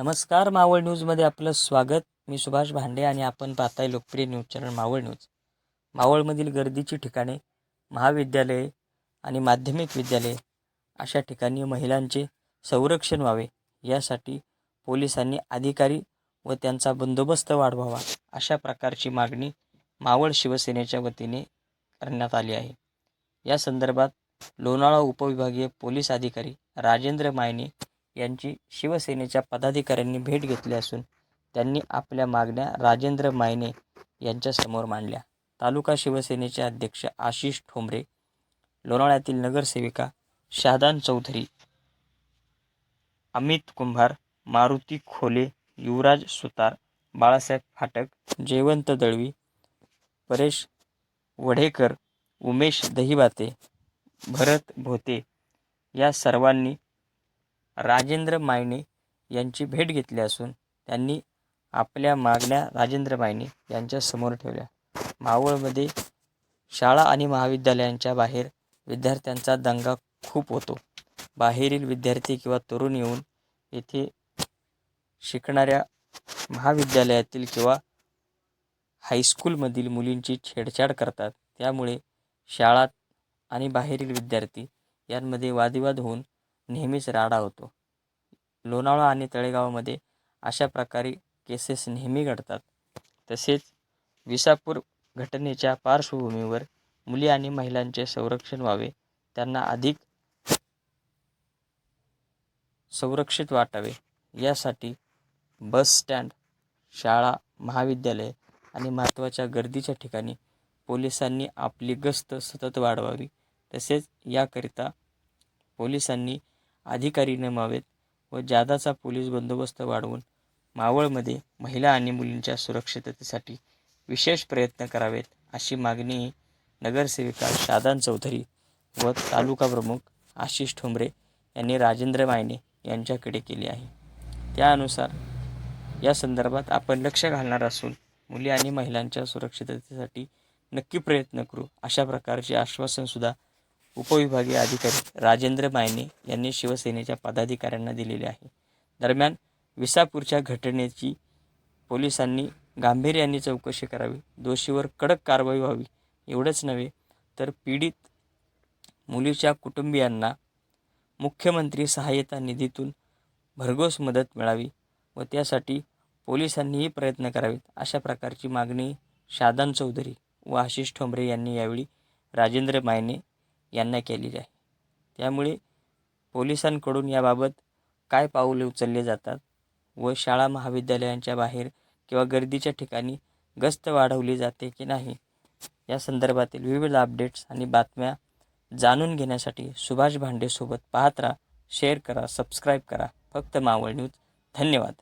नमस्कार मावळ न्यूजमध्ये आपलं स्वागत. मी सुभाष भांडे आणि आपण पाहताय लोकप्रिय न्यूज चॅनल मावळ न्यूज. मावळमधील गर्दीची ठिकाणे महाविद्यालये आणि माध्यमिक विद्यालये अशा ठिकाणी महिलांचे संरक्षण व्हावे यासाठी पोलिसांनी अधिकारी व त्यांचा बंदोबस्त वाढवावा अशा प्रकारची मागणी मावळ शिवसेनेच्या वतीने करण्यात आली आहे. या संदर्भात लोणाळा उपविभागीय पोलीस अधिकारी राजेंद्र मायने यांची शिवसेनेच्या पदाधिकाऱ्यांनी भेट घेतली असून त्यांनी आपल्या मागण्या राजेंद्र मायने यांच्यासमोर मांडल्या. तालुका शिवसेनेचे अध्यक्ष आशिष ठोंबरे लोणाळ्यातील नगरसेविका शादान चौधरी अमित कुंभार मारुती खोले युवराज सुतार बाळासाहेब फाटक जयवंत दळवी परेश वढेकर उमेश दहिबाते भरत भोते या सर्वांनी राजेंद्र मायने यांची भेट घेतली असून त्यांनी आपल्या मागण्या राजेंद्र मायने यांच्यासमोर ठेवल्या. मावळमध्ये शाळा आणि महाविद्यालयांच्या बाहेर विद्यार्थ्यांचा दंगा खूप होतो. बाहेरील विद्यार्थी किंवा तरुण येऊन येथे शिकणाऱ्या महाविद्यालयातील किंवा हायस्कूलमधील मुलींची छेडछाड करतात. त्यामुळे शाळा आणि बाहेरील विद्यार्थी यांमध्ये वादविवाद होऊन नेहमीच राडा होतो. लोणावळा आणि तळेगावामध्ये अशा प्रकारे केसेस नेहमी घडतात. तसेच विसापूर घटनेच्या पार्श्वभूमीवर मुली आणि महिलांचे संरक्षण व्हावे त्यांना अधिक संरक्षित वाटावे. यासाठी बस स्टँड शाळा महाविद्यालय आणि महत्त्वाच्या गर्दीच्या ठिकाणी पोलिसांनी आपली गस्त सतत वाढवावी. तसेच याकरिता पोलिसांनी अधिकारी नेमावेत व जादाचा पोलीस बंदोबस्त वाढवून मावळमध्ये महिला आणि मुलींच्या सुरक्षिततेसाठी विशेष प्रयत्न करावेत अशी मागणी नगरसेविका शादान चौधरी व तालुका प्रमुख आशिष ठोंबरे यांनी राजेंद्र मायने यांच्याकडे केली आहे. त्यानुसार या संदर्भात आपण लक्ष घालणार असून मुली आणि महिलांच्या सुरक्षिततेसाठी नक्की प्रयत्न करू अशा प्रकारचे आश्वासनसुद्धा उपविभागीय अधिकारी राजेंद्र मायने यांनी शिवसेनेच्या पदाधिकाऱ्यांना दिलेले आहे. दरम्यान विसापूरच्या घटनेची पोलिसांनी गांभीर्याने चौकशी करावी दोषीवर कडक कारवाई व्हावी एवढंच नव्हे तर पीडित मुलीच्या कुटुंबियांना मुख्यमंत्री सहाय्यता निधीतून भरघोस मदत मिळावी व त्यासाठी पोलिसांनीही प्रयत्न करावेत अशा प्रकारची मागणी शादान चौधरी व आशिष ठोंबरे यांनी यावेळी राजेंद्र मायने यांना केलेली आहे. त्यामुळे पोलिसांकडून याबाबत काय पाऊले उचलले जातात व शाळा महाविद्यालयांच्या बाहेर किंवा गर्दीच्या ठिकाणी गस्त वाढवली जाते की नाही या संदर्भातील विविध अपडेट्स आणि बातम्या जाणून घेण्यासाठी सुभाष भांडेसोबत पाहत राहा शेअर करा सबस्क्राईब करा. फक्त मावळ न्यूज. धन्यवाद.